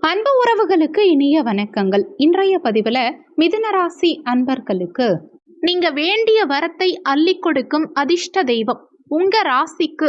அன்பு உறவுகளுக்கு இனிய வணக்கங்கள். இன்றைய பதிவில் மிதுன ராசி அன்பர்களுக்கு நீங்க வேண்டிய வரத்தை அள்ளி கொடுக்கும் அதிர்ஷ்ட தெய்வம் உங்க ராசிக்கு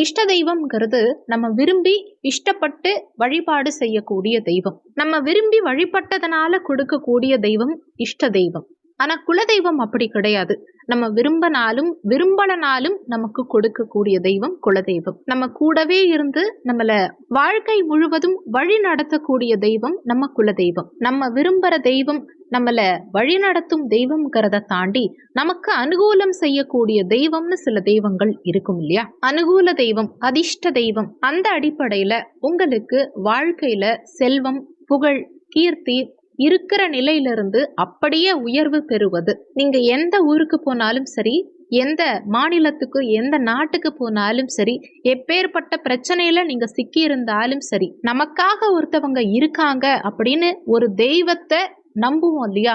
இஷ்ட தெய்வம்ங்கிறது நம்ம விரும்பி இஷ்டப்பட்டு வழிபாடு செய்யக்கூடிய தெய்வம். நம்ம விரும்பி வழிபட்டதனால கொடுக்கக்கூடிய தெய்வம் இஷ்ட தெய்வம். ஆனா குலதெய்வம் அப்படி கிடையாது. நம்ம விரும்பினாலும் விரும்பலனாலும் நமக்கு கொடுக்கக்கூடிய தெய்வம் குலதெய்வம். நம்ம கூடவே இருந்து நம்மள வாழ்க்கை முழுவதும் வழி நடத்தக்கூடிய தெய்வம் நம்ம குலதெய்வம். நம்ம விரும்புற தெய்வம் நம்மள வழிநடத்தும் தெய்வம்ங்கிறத தாண்டி நமக்கு அனுகூலம் செய்யக்கூடிய தெய்வம்னு சில தெய்வங்கள் இருக்கும் இல்லையா? அனுகூல தெய்வம் அதிர்ஷ்ட தெய்வம் அந்த அடிப்படையில உங்களுக்கு வாழ்க்கையில செல்வம் புகழ் கீர்த்தி இருக்கிற நிலையிலிருந்து அப்படியே உயர்வு பெறுவது. நீங்க எந்த ஊருக்கு போனாலும் சரி எந்த மாநிலத்துக்கு எந்த நாட்டுக்கு போனாலும் சரி எப்பேற்பட்ட பிரச்சனையில நீங்க சிக்கி இருந்தாலும் சரி நமக்காக ஒருத்தவங்க இருக்காங்க அப்படின்னு ஒரு தெய்வத்தை நம்புவோம் இல்லையா?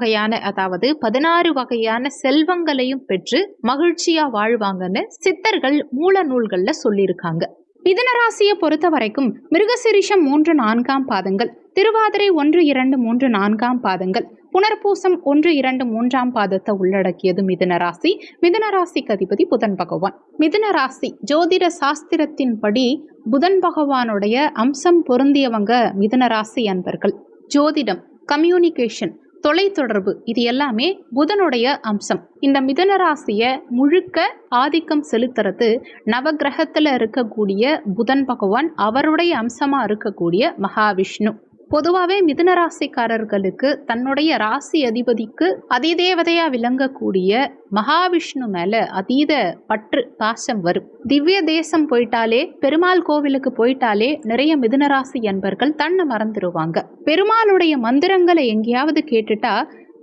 வகையான அதாவது பதினாறு வகையான செல்வங்களையும் பெற்று மகிழ்ச்சியா வாழ்வாங்கன்னு சித்தர்கள் மூல நூல்கள்ல சொல்லியிருக்காங்க. மிதனராசியை பொறுத்த வரைக்கும் மிருகசிரிஷம் மூன்று நான்காம் பாதங்கள் திருவாதிரை ஒன்று இரண்டு மூன்று நான்காம் பாதங்கள் புனர்பூசம் ஒன்று இரண்டு மூன்றாம் பாதத்தை உள்ளடக்கியது மிதுன ராசி. மிதுன ராசிக்கு அதிபதி புதன் பகவான். மிதுன ராசி ஜோதிட சாஸ்திரத்தின்படி புதன் பகவானுடைய அம்சம் பொருந்தியவங்க மிதுன ராசி அன்பர்கள். ஜோதிடம் கம்யூனிகேஷன் தொலைத்தொடர்பு. இது எல்லாமே புதனுடைய அம்சம். இந்த மிதனராசிய முழுக்க ஆதிக்கம் செலுத்துறது நவகிரகத்துல இருக்கக்கூடிய புதன் பகவான் அவருடைய அம்சமா இருக்கக்கூடிய மகாவிஷ்ணு. பொதுவாகவே மிதுன ராசிக்காரர்களுக்கு தன்னுடைய ராசி அதிபதிக்கு அதிதேவதையா விளங்கக்கூடிய மகாவிஷ்ணு மேல அதீத பற்று பாசம் வரும். திவ்ய தேசம் போயிட்டாலே பெருமாள் கோவிலுக்கு போயிட்டாலே நிறைய மிதுன ராசி என்பர்கள் தன்னை மறந்துடுவாங்க பெருமாளுடைய மந்திரங்களை எங்கேயாவது கேட்டுட்டா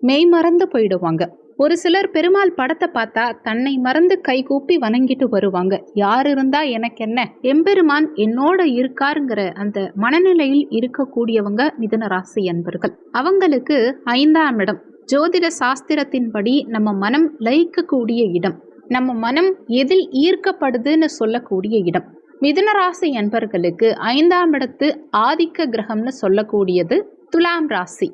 மெய்மறந்து போயிடுவாங்க. ஒரு சிலர் பெருமாள் படத்தை பார்த்தா தன்னை மறந்து கைகூப்பி வணங்கிட்டு வருவாங்க. யார் இருந்தா எனக்கு என்ன எம்பெருமான் என்னோட இருக்காருங்கிற அந்த மனநிலையில் இருக்கக்கூடியவங்க மிதன ராசி அன்பர்கள். அவங்களுக்கு ஐந்தாம் இடம். ஜோதிட சாஸ்திரத்தின்படி நம்ம மனம் லயிக்கக்கூடிய இடம். நம்ம மனம் எதில் ஈர்க்கப்படுதுன்னு சொல்லக்கூடிய இடம். மிதுன ராசி அன்பர்களுக்கு ஐந்தாம் இடத்து ஆதிக்க கிரகம்னு சொல்லக்கூடியது துலாம் ராசி.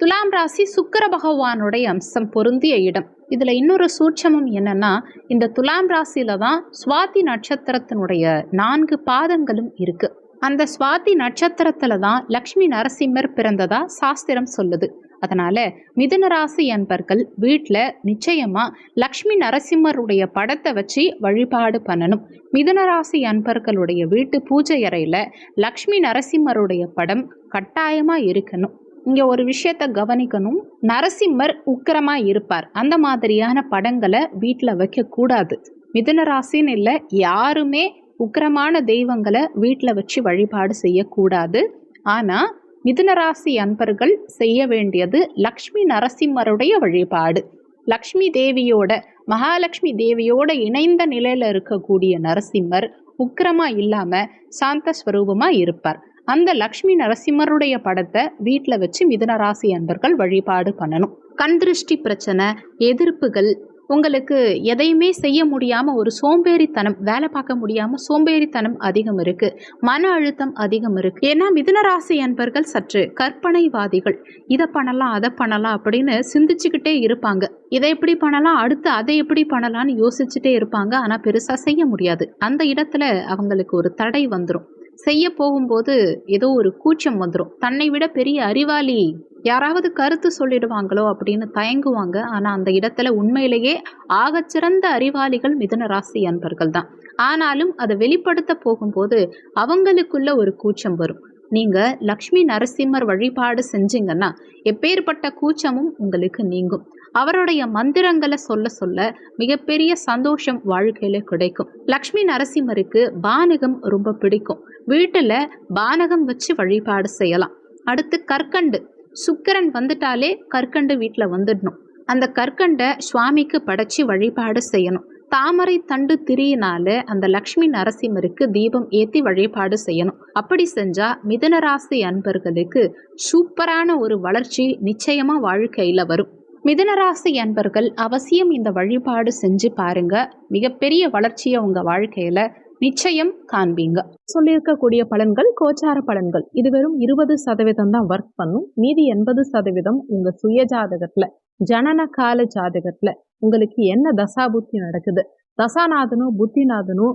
துலாம் ராசி சுக்கர பகவானுடைய அம்சம் பொருந்திய இடம். இதில் இன்னொரு சூட்சமம் என்னன்னா இந்த துலாம் ராசியில தான் சுவாதி நட்சத்திரத்தினுடைய நான்கு பாதங்களும் இருக்கு. அந்த சுவாதி நட்சத்திரத்துல தான் லக்ஷ்மி நரசிம்மர் பிறந்ததா சாஸ்திரம் சொல்லுது. அதனால மிதுன ராசி அன்பர்கள் வீட்டில் நிச்சயமா லக்ஷ்மி நரசிம்மருடைய படத்தை வச்சு வழிபாடு பண்ணணும். மிதுன ராசி அன்பர்களுடைய வீட்டு பூஜை அறையில் லக்ஷ்மி நரசிம்மருடைய படம் கட்டாயமாக இருக்கணும். இங்கே ஒரு விஷயத்த கவனிக்கணும். நரசிம்மர் உக்கிரமா இருப்பார். அந்த மாதிரியான படங்களை வீட்டில் வைக்கக்கூடாது மிதுன ராசின்னு இல்லை யாருமே உக்கிரமான தெய்வங்களை வீட்டில் வச்சு வழிபாடு செய்யக்கூடாது. ஆனால் மிதுன ராசி அன்பர்கள் செய்ய வேண்டியது லக்ஷ்மி நரசிம்மருடைய வழிபாடு. லக்ஷ்மி தேவியோட மகாலட்சுமி தேவியோட இணைந்த நிலையில் இருக்கக்கூடிய நரசிம்மர் உக்கிரமா இல்லாமல் சாந்த ஸ்வரூபமாக இருப்பார். அந்த லக்ஷ்மி நரசிம்மருடைய படத்தை வீட்டில் வச்சு மிதுன ராசி அன்பர்கள் வழிபாடு பண்ணணும். கண் திருஷ்டி பிரச்சனை எதிர்ப்புகள் உங்களுக்கு எதையுமே செய்ய முடியாமல் ஒரு சோம்பேறித்தனம் வேலை பார்க்க முடியாமல் சோம்பேறித்தனம் அதிகம் இருக்குது மன அழுத்தம் அதிகம் இருக்குது ஏன்னா மிதுன ராசி அன்பர்கள் சற்று கற்பனைவாதிகள். இதை பண்ணலாம் அதை பண்ணலாம் அப்படின்னு சிந்திச்சுக்கிட்டே இருப்பாங்க. இதை எப்படி பண்ணலாம் அடுத்து அதை எப்படி பண்ணலாம்னு யோசிச்சுட்டே இருப்பாங்க. ஆனால் பெருசாக செய்ய முடியாது. அந்த இடத்துல அவங்களுக்கு ஒரு தடை வந்துடும் செய்ய போகும்போது ஏதோ ஒரு கூச்சம் வந்துடும் தன்னை விட பெரிய அறிவாளி யாராவது கருத்து சொல்லிடுவாங்களோ அப்படின்னு தயங்குவாங்க. ஆனால் அந்த இடத்துல உண்மையிலேயே ஆகச்சிறந்த அறிவாளிகள் மிதன ராசி அன்பர்கள் தான். ஆனாலும் அதை வெளிப்படுத்த போகும்போது அவங்களுக்குள்ள ஒரு கூச்சம் வரும். நீங்கள் லக்ஷ்மி நரசிம்மர் வழிபாடு செஞ்சீங்கன்னா எப்பேற்பட்ட கூச்சமும் உங்களுக்கு நீங்கும். அவருடைய மந்திரங்களை சொல்ல சொல்ல மிகப்பெரிய சந்தோஷம் வாழ்க்கையில கிடைக்கும். லக்ஷ்மி நரசிம்மருக்கு பானகம் ரொம்ப பிடிக்கும். வீட்டில் பானகம் வச்சு வழிபாடு செய்யலாம். அடுத்து கற்கண்டு. சுக்கிரன் வந்துட்டாலே கற்கண்டு வீட்டில் வந்துடணும். அந்த கற்கண்டை சுவாமிக்கு படைச்சி வழிபாடு செய்யணும். தாமரை தண்டு திரியினால அந்த லக்ஷ்மி நரசிம்மருக்கு தீபம் ஏற்றி வழிபாடு செய்யணும். அப்படி செஞ்சா மிதனராசி அன்பர்களுக்கு சூப்பரான ஒரு வளர்ச்சி நிச்சயமா வாழ்க்கையில வரும். மிதனராசி அன்பர்கள் அவசியம் இந்த வழிபாடு செஞ்சு பாருங்க. மிகப்பெரிய வளர்ச்சியை உங்க வாழ்க்கையில நிச்சயம் காண்பீங்க. சொல்லியிருக்கக்கூடிய பலன்கள் கோச்சார பலன்கள். இது வெறும் இருபது சதவீதம் தான் ஒர்க் பண்ணும். மீதி எண்பது சதவீதம் உங்க சுய ஜாதகத்துல ஜனன கால ஜாதகத்துல உங்களுக்கு என்ன தசா புத்தி நடக்குது? தசாநாதனும் புத்திநாதனும்